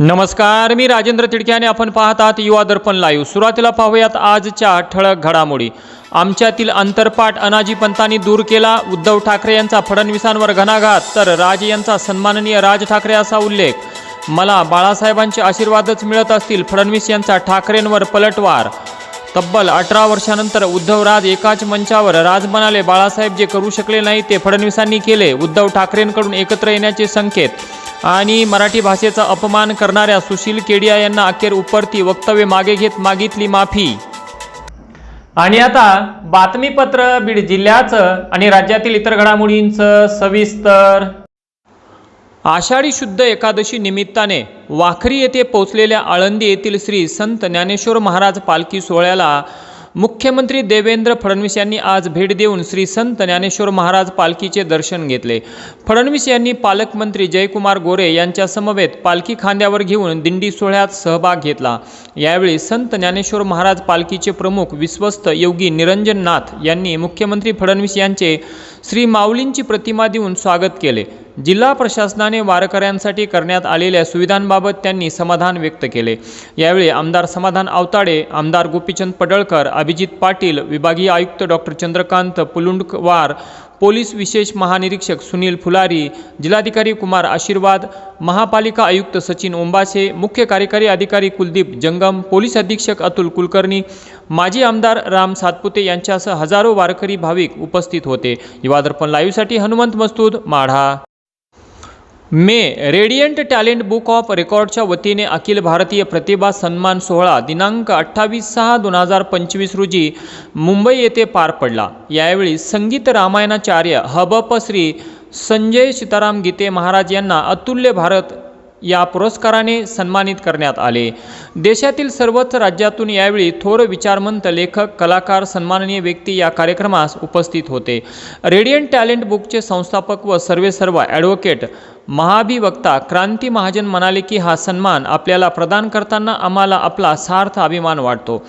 नमस्कार मी राजेंद्र तिडके आणि आपण पाहत आहात युवा दर्पण लाईव्ह सुरुवातीला पाहूयात आजच्या ठळक घडामोडी. आमच्यातील अंतरपाठ अनाजी पंतांनी दूर केला. उद्धव ठाकरे यांचा फडणवीसांवर घणाघात तर राज यांचा सन्माननीय राज ठाकरे असा उल्लेख. मला बाळासाहेबांचे आशीर्वादच मिळत असतील फडणवीस यांचा ठाकरेंवर पलटवार. तब्बल अठरा वर्षानंतर उद्धव राज एकाच मंचावर राज म्हणाले बाळासाहेब जे करू शकले नाही ते फडणवीसांनी केले. उद्धव ठाकरेंकडून एकत्र येण्याचे संकेत. आणि मराठी भाषेचा अपमान करणाऱ्या सुशील केडिया यांना अखेर उपरती वक्तव्य मागे घेत मागितली माफी. आणि आता बातमीपत्र बीड जिल्ह्याचं आणि राज्यातील इतर घडामोडींचं सविस्तर. आषाढी शुद्ध एकादशी निमित्ताने वाखरी येथे पोचलेल्या आळंदी येथील श्री संत ज्ञानेश्वर महाराज पालखी सोहळ्याला मुख्यमंत्री देवेंद्र फडणवीस यांनी आज भेट देऊन श्री संत ज्ञानेश्वर महाराज पालखीचे दर्शन घेतले. फडणवीस यांनी पालकमंत्री जयकुमार गोरे यांच्या समवेत पालखी खांद्यावर घेऊन दिंडी सोहळ्यात सहभाग घेतला. यावेळी संत ज्ञानेश्वर महाराज पालखीचे प्रमुख विश्वस्त योगी निरंजन नाथ यांनी मुख्यमंत्री फडणवीस यांचे श्री माऊलींची प्रतिमा देऊन स्वागत केले. जिल्हा प्रशासनाने वारकऱ्यांसाठी करण्यात आलेल्या सुविधांबाबत त्यांनी समाधान व्यक्त केले. यावेळी आमदार समाधान आवताडे आमदार गोपीचंद पडळकर अभिजित पाटील विभागीय आयुक्त डॉक्टर चंद्रकांत पुलुंडकवार पोलीस विशेष महानिरीक्षक सुनील फुलारी जिल्हाधिकारी कुमार आशीर्वाद महापालिका आयुक्त सचिन ओंबासे मुख्य कार्यकारी अधिकारी कुलदीप जंगम पोलीस अधीक्षक अतुल कुलकर्णी माजी आमदार राम सातपुते यांच्यासह हजारो वारकरी भाविक उपस्थित होते. युवादर्पण लाईव्हसाठी हनुमंत मस्तूद माढा. मे रेडियंट टॅलेंट बुक ऑफ रेकॉर्डच्या वतीने अखिल भारतीय प्रतिभा सन्मान सोहळा दिनांक अठ्ठावीस सहा दोन हजार पंचवीस रोजी मुंबई येथे पार पडला. यावेळी संगीत रामायणाचार्य हबप श्री संजय सीताराम गीते महाराज यांना अतुल्य भारत या पुरस्काराने सन्मानित करण्यात आले. देशातील सर्वच राज्यातून यावेळी थोर विचारमंत लेखक कलाकार सन्माननीय व्यक्ती या कार्यक्रमास उपस्थित होते. रेडियंट टॅलेंट बुकचे संस्थापक व सर्वेसर्वा ॲडव्होकेट महाभिवक्ता क्रांती महाजन म्हणाले की हा सन्मान आपल्याला प्रदान करताना आम्हाला आपला सार्थ अभिमान वाटतो.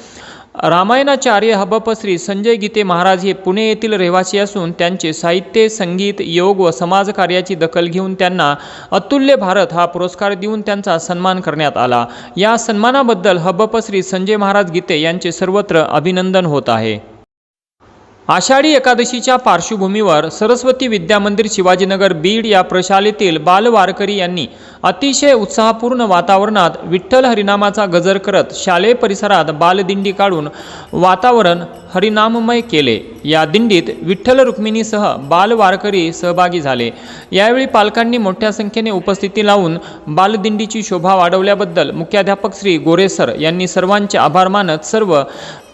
रामायणाचार्य हबप श्री संजय गीते महाराज हे पुणे येथील रहिवासी असून त्यांचे साहित्य संगीत योग व समाजकार्याची दखल घेऊन त्यांना अतुल्य भारत हा पुरस्कार देऊन त्यांचा सन्मान करण्यात आला. या सन्मानाबद्दल हबप श्री संजय महाराज गीते यांचे सर्वत्र अभिनंदन होत आहे. आषाढी एकादशीच्या पार्श्वभूमीवर सरस्वती विद्यामंदिर शिवाजीनगर बीड या प्रशालेतील बालवारकरी यांनी अतिशय उत्साहपूर्ण वातावरणात विठ्ठल हरिनामाचा गजर करत शालेय परिसरात बालदिंडी काढून वातावरण हरिनाममय केले. या दिंडीत विठ्ठल रुक्मिणीसह बालवारकरी सहभागी झाले. यावेळी पालकांनी मोठ्या संख्येने उपस्थिती लावून बालदिंडीची शोभा वाढवल्याबद्दल मुख्याध्यापक श्री गोरेसर यांनी सर्वांचे आभार मानत सर्व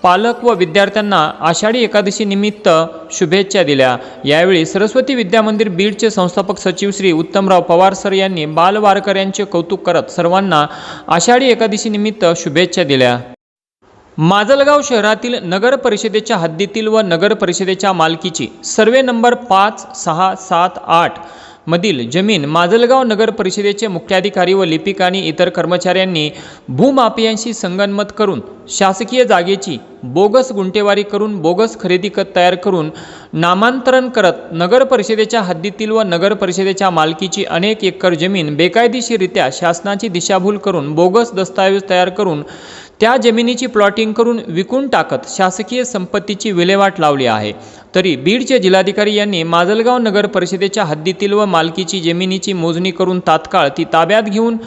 पालक व विद्यार्थ्यांना आषाढी एकादशी निमित्त शुभेच्छा दिल्या. यावेळी सरस्वती विद्यामंदिर बीडचे संस्थापक सचिव श्री उत्तमराव पवार सर यांनी बालवारकऱ्यांचे कौतुक करत सर्वांना आषाढी एकादशी निमित्त शुभेच्छा दिल्या. माजलगाव शहरातील नगर परिषदेच्या हद्दीतील व नगर परिषदेच्या मालकीची सर्वे नंबर पाच सहा सात आठ मधील जमीन माजलगाव नगर परिषदेचे मुख्याधिकारी व लिपिक आणि इतर कर्मचाऱ्यांनी भूमाफियांशी संगनमत करून शासकीय जागेची बोगस गुंटेवारी करून बोगस खरेदी खत तयार करून नामांतरण करत नगर परिषदेच्या हद्दीतील व नगर परिषदेच्या मालकीची अनेक एकर जमीन बेकायदेशीररित्या शासनाची दिशाभूल करून बोगस दस्तावेज तयार करून त्या जमिनीची प्लॉटिंग करून विकून टाकत शासकीय संपत्तीची विल्हेवाट लावली आहे. तरी बीडचे जिल्हाधिकारी यांनी माजलगाव नगर परिषदेच्या हद्दीतील व मालकीची जमिनीची मोजणी करून तात्काळ ती ताब्यात घेऊन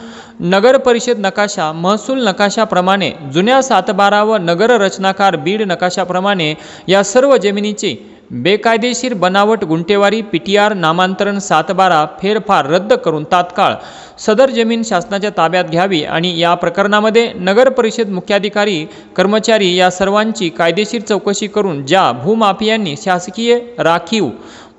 नगर परिषद नकाशा महसूल नकाशाप्रमाणे जुन्या सातबारा व नगर रचनाकार बीड नकाशाप्रमाणे या सर्व जमिनीची बेकायदेशीर बनावट गुंटेवारी पी टी आर नामांतरण सातबारा फेरफार रद्द करून तात्काळ सदर जमीन शासनाच्या ताब्यात घ्यावी आणि या प्रकरणामध्ये नगर परिषद मुख्याधिकारी कर्मचारी या सर्वांची कायदेशीर चौकशी करून ज्या भूमाफियांनी शासकीय राखीव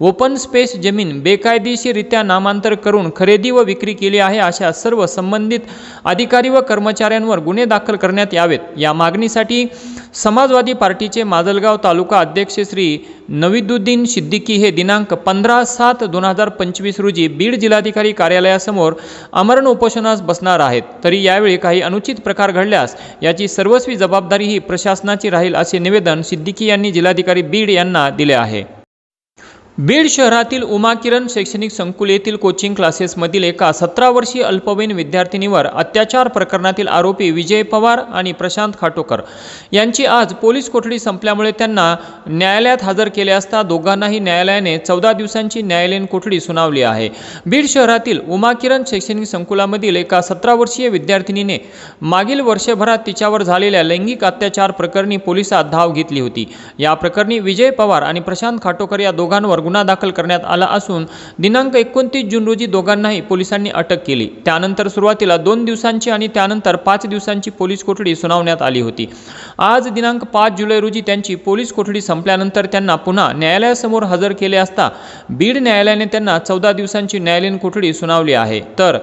ओपन स्पेस जमीन बेकायदेशीररित्या नामांतर करून खरेदी व विक्री केली आहे अशा सर्व संबंधित अधिकारी व कर्मचाऱ्यांवर गुन्हे दाखल करण्यात यावेत. या मागणीसाठी समाजवादी पार्टीचे माजलगाव तालुका अध्यक्ष श्री नविदुद्दीन सिद्दीकी हे दिनांक पंधरा सात दोन हजार पंचवीस रोजी बीड जिल्हाधिकारी कार्यालयासमोर आमरण उपोषणास बसणार आहेत. तरी यावेळी काही अनुचित प्रकार घडल्यास याची सर्वस्वी जबाबदारी ही प्रशासनाची राहील असे निवेदन सिद्दीकी यांनी जिल्हाधिकारी बीड यांना दिले आहे. बीड शहरातील उमा किरण शैक्षणिक संकुल येथील कोचिंग क्लासेसमधील एका सतरा वर्षीय अल्पवयीन विद्यार्थिनीवर अत्याचार प्रकरणातील आरोपी विजय पवार आणि प्रशांत खाटोकर यांची आज पोलीस कोठडी संपल्यामुळे त्यांना न्यायालयात हजर केले असता दोघांनाही न्यायालयाने चौदा दिवसांची न्यायालयीन कोठडी सुनावली आहे. बीड शहरातील उमा किरण शैक्षणिक संकुलामधील एका सतरा वर्षीय विद्यार्थिनीने मागील वर्षभरात तिच्यावर झालेल्या लैंगिक अत्याचार प्रकरणी पोलिसात धाव घेतली होती. या प्रकरणी विजय पवार आणि प्रशांत खाटोकर या दोघांवर गुन्हा दाखल करण्यात आला असून दिनांक एकोणतीस जून रोजी दोघांनाही पोलिसांनी अटक केली. त्यानंतर सुरुवातीला दोन दिवसांची आणि त्यानंतर पाच दिवसांची पोलीस कोठडी सुनावण्यात आली होती. आज दिनांक पाच जुलै रोजी त्यांची पोलीस कोठडी संपल्यानंतर त्यांना पुन्हा न्यायालयासमोर हजर केले असता बीड न्यायालयाने त्यांना चौदा दिवसांची न्यायालयीन कोठडी सुनावली आहे. तर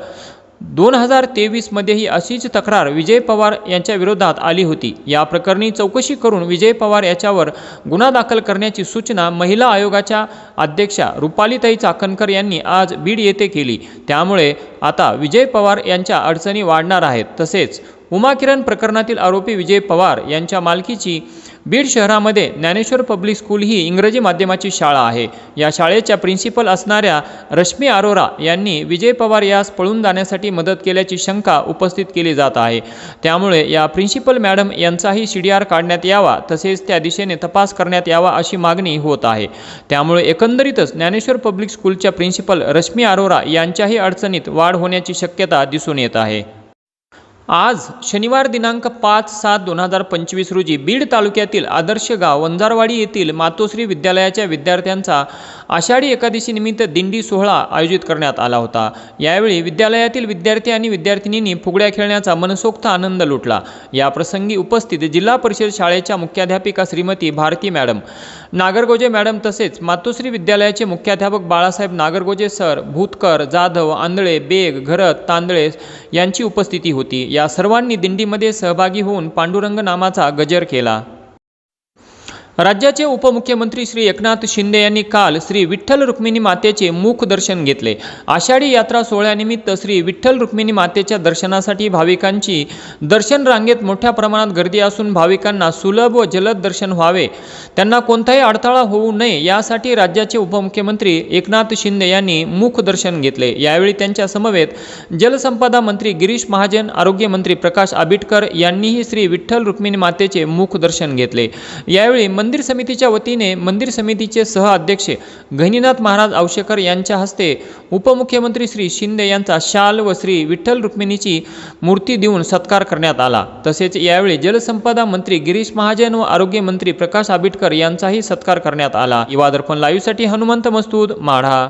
दोन हजार तेवीसमध्येही अशीच तक्रार विजय पवार यांच्या विरोधात आली होती. या प्रकरणी चौकशी करून विजय पवार याच्यावर गुन्हा दाखल करण्याची सूचना महिला आयोगाच्या अध्यक्षा रुपालीताई चाकणकर यांनी आज बीड येथे केली. त्यामुळे आता विजय पवार यांच्या अडचणी वाढणार आहेत. तसेच उमा किरण प्रकरणातील आरोपी विजय पवार यांच्या मालकीची बीड शहरामध्ये ज्ञानेश्वर पब्लिक स्कूल ही इंग्रजी माध्यमाची शाळा आहे. या शाळेच्या प्रिन्सिपल असणाऱ्या रश्मी अरोरा यांनी विजय पवार यास पळून जाण्यासाठी मदत केल्याची शंका उपस्थित केली जात आहे. त्यामुळे या प्रिन्सिपल मॅडम यांचाही सी डी आर काढण्यात यावा तसेच त्या दिशेने तपास करण्यात यावा अशी मागणी होत आहे. त्यामुळे एकंदरीतच ज्ञानेश्वर पब्लिक स्कूलच्या प्रिन्सिपल रश्मी अरोरा यांच्याही अडचणीत वाढ होण्याची शक्यता दिसून येत आहे. आज शनिवार दिनांक पाच सात दोन हजार पंचवीस रोजी बीड तालुक्यातील आदर्श गाव वंजारवाडी येथील मातोश्री विद्यालयाच्या विद्यार्थ्यांचा आषाढी एकादशीनिमित्त दिंडी सोहळा आयोजित करण्यात आला होता. यावेळी विद्यालयातील विद्यार्थी आणि विद्यार्थिनींनी फुगड्या खेळण्याचा मनसोक्त आनंद लुटला. या प्रसंगी उपस्थित जिल्हा परिषद शाळेच्या मुख्याध्यापिका श्रीमती भारती मॅडम नागरगोजे मॅडम तसेच मातोश्री विद्यालयाचे मुख्याध्यापक बाळासाहेब नागरगोजे सर भूतकर जाधव आंधळे बेग घरत तांदळे यांची उपस्थिती होती. या सर्वांनी दिंडीमध्ये सहभागी होऊन पांडुरंग नामाचा गजर केला. राज्याचे उपमुख्यमंत्री श्री एकनाथ शिंदे यांनी काल श्री विठ्ठल रुक्मिणी मातेचे मुख दर्शन घेतले. आषाढी यात्रा सोहळ्यानिमित्त श्री विठ्ठल रुक्मिणी मातेच्या दर्शनासाठी भाविकांची दर्शन रांगेत मोठ्या प्रमाणात गर्दी असून भाविकांना सुलभ व जलद दर्शन व्हावे. त्यांना कोणताही अडथळा होऊ नये यासाठी राज्याचे उपमुख्यमंत्री एकनाथ शिंदे यांनी मुख दर्शन घेतले. यावेळी त्यांच्या समवेत जलसंपदा मंत्री गिरीश महाजन आरोग्यमंत्री प्रकाश आबिटकर यांनीही श्री विठ्ठल रुक्मिणी मातेचे मुख दर्शन घेतले. यावेळी मंदिर समितीच्या वतीने मंदिर समितीचे सहअध्यक्ष गहिनीनाथ महाराज आवशेकर यांच्या हस्ते उपमुख्यमंत्री श्री शिंदे यांचा शाल व श्री विठ्ठल रुक्मिणीची मूर्ती देऊन सत्कार करण्यात आला. तसेच यावेळी जलसंपदा मंत्री गिरीश महाजन व आरोग्यमंत्री प्रकाश आबिटकर यांचाही सत्कार करण्यात आला. युवा दर्पण लाईव्हसाठी हनुमंत मस्तूद माढा.